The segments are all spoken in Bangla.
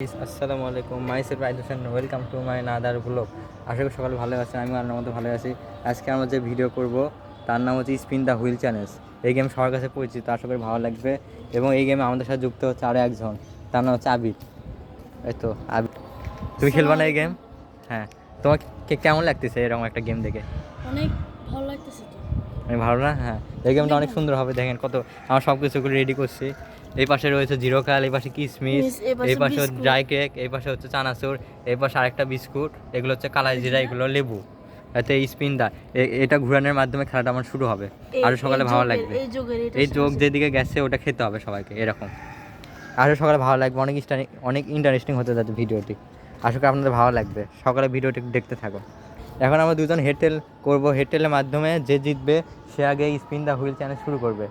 আসসালামু আলাইকুম। Myself Ayed Hossain welcome to my another blog আশা করি সকালে ভালো আছেন আমি আপনার মতো ভালো আছি। আজকে আমরা যে ভিডিও করব তার নাম হচ্ছে স্পিন দ্য হুইল চ্যালেঞ্জ এই গেম সবার কাছে পরিচিত আশা করি ভালো লাগবে। এবং এই গেমে আমাদের সাথে যুক্ত হচ্ছে আরও একজন। তার নাম হচ্ছে আবিদ এই তো আবিদ তুমি খেলবা না এই গেম হ্যাঁ। তোমার কেমন লাগতেছে এরকম একটা গেম দেখে? অনেক ভালো লাগতেছে অনেক ভালো না? হ্যাঁ। এই গেমটা অনেক সুন্দর হবে দেখেন কত আমার সব কিছু রেডি করছি। এই পাশে রয়েছে জিরো কাল এই পাশে কিসমিস এই পাশে। ড্রাই কেক এই পাশে হচ্ছে চানাচুর এই পাশে আরেকটা বিস্কুট এগুলো হচ্ছে কালাই জিরা এগুলো লেবু এতে স্পিন দা এটা ঘুরানোর মাধ্যমে খেলাটা আমার শুরু হবে। আরও সকালে ভালো লাগবে। এই চোখ যেদিকে গেছে ওটা খেতে হবে সবাইকে এরকম। আরও সকালে ভালো লাগবে অনেক অনেক ইন্টারেস্টিং হতে যাচ্ছে ভিডিওটি। আশা করি আপনাদের ভালো লাগবে। সকালে ভিডিওটি দেখতে থাকো। এখন আমরা দুজন হেডটেল করব। হেডটেলের মাধ্যমে যে জিতবে সে আগে স্পিন দা হুইল চ্যানেল শুরু করবে।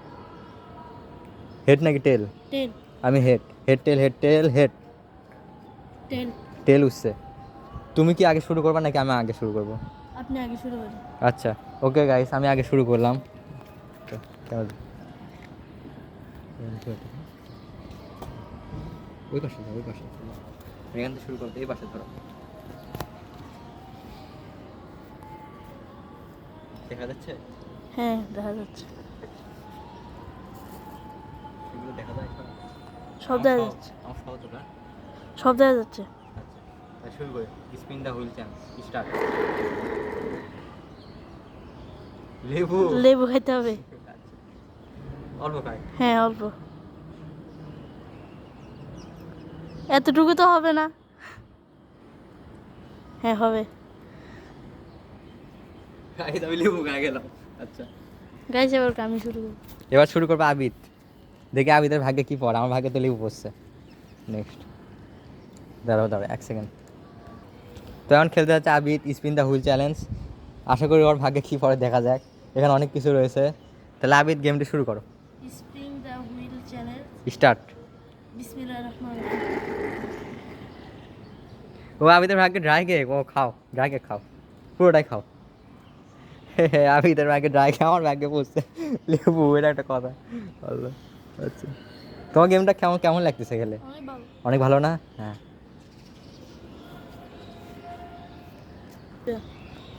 হেড নাকি টেল? টেন আমি head. Head tail head tail head. Then tail উঠছে। তুমি কি আগে শুরু করবে নাকি আমি আগে শুরু করব? আপনি আগে শুরু করেন। আচ্ছা। ওকে গাইস আমি আগে শুরু করলাম? ওই পাশে ওই পাশে। এখান থেকে শুরু করতে এই পাশে ধরো। দেখা যাচ্ছে? হ্যাঁ দেখা যাচ্ছে। দেখা যায় সব? দেখা যাচ্ছে। আমার সহজ ওটা সব দেখা যাচ্ছে। আচ্ছা। তাহলে শুরু করি। Spin the wheel chance start. লেবু। লেবু খাইতে হবে। আচ্ছা। অল্প খাই। হ্যাঁ অল্প। এতটুকু তো হবে না। হ্যাঁ হবে। খাই আমি লেবু খাই গেলাম। আচ্ছা। গাইছে এবার আমি শুরু করি। এবার শুরু করব আবিদ। দেখি আবিদের ভাগ্যে কি পড়ে আমার ভাগ্যে তো লেবু পড়ছে। নেক্সট দাঁড়াও দাঁড়াও এক সেকেন্ড তো এখন খেলতে যাচ্ছে Abid spin the wheel challenge. আশা করি ওর ভাগ্যে কী পড়ে দেখা যাক। এখানে অনেক কিছু রয়েছে। তাহলে আবিদ গেমটি শুরু করো। Spin the wheel challenge start. বিসমিল্লাহির রহমানির ও আবিদের ভাগ্যে ড্রাই কেক ও খাও ড্রাই কেক খাও। পুরোটাই খাও। আবিদের ভাগ্যে ড্রাই কেক আমার ভাগ্যে পড়ছে। লেবু এটা একটা কথা। আল্লাহ। আচ্ছা। তোমার গেমটা কেমন কেমন লাগতেছে খেলে? অনেক ভালো। না? হ্যাঁ।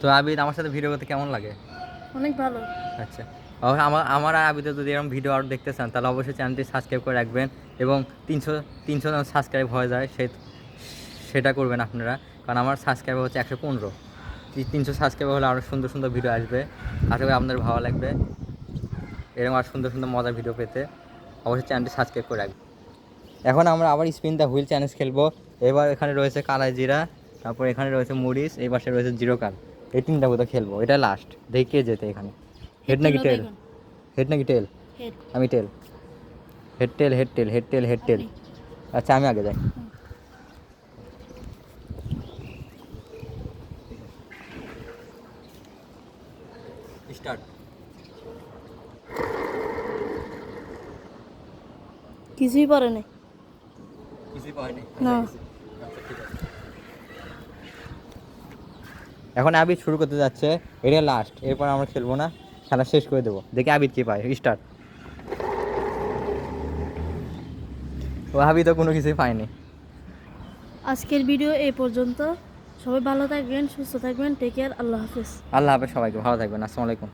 তো আবিদ আমার সাথে ভিডিও করতে কেমন লাগে? অনেক ভালো। আচ্ছা। আমার আমার আর আবিদের যদি এরকম ভিডিও আরও দেখতে চান তাহলে অবশ্যই চ্যানেলটি সাবস্ক্রাইব করে রাখবেন এবং তিনশো তিনশো সাবস্ক্রাইব হয়ে যায় সে সেটা করবেন আপনারা। কারণ আমার সাবস্ক্রাইবার হচ্ছে একশো পনেরো। তিনশো সাবস্ক্রাইবার হলে আরও সুন্দর সুন্দর ভিডিও আসবে। আশা করি আপনাদের ভালো লাগবে। এরকম আর সুন্দর সুন্দর মজার ভিডিও পেতে। অবশ্যই চ্যানেলটি সাবস্ক্রাইব করে রাখবেন। এখন আমরা আবার স্পিন দ্য হুইল চ্যালেঞ্জ খেলব। এবার এখানে রয়েছে কালাই জিরা তারপর এখানে রয়েছে মরিচ এই পাশে রয়েছে জিরো কাল। এই তিনটা বোধ খেলব এটা লাস্ট দেখি যেতে এখানে। হেড নাকি টেল হেড নাকি টেল হেড আমি tail head tail head tail head tail head tail আচ্ছা আমি আগে যাই। স্টার্ট কিছুই পারে নাই। না। এখন আবিদ শুরু করতে যাচ্ছে এটা লাস্ট এরপর আমরা খেলব না খেলা শেষ করে দেবো। দেখি আবিদ কি পায় স্টার্ট ও আবিদ তো কোনো কিছুই পায়নি। আজকের ভিডিও এই পর্যন্ত। সবাই ভালো থাকবেন সুস্থ থাকবেন টেক কেয়ার আল্লাহ হাফেজ। আল্লাহ হাফেজ সবাইকে ভালো থাকবেন আসসালামু আলাইকুম।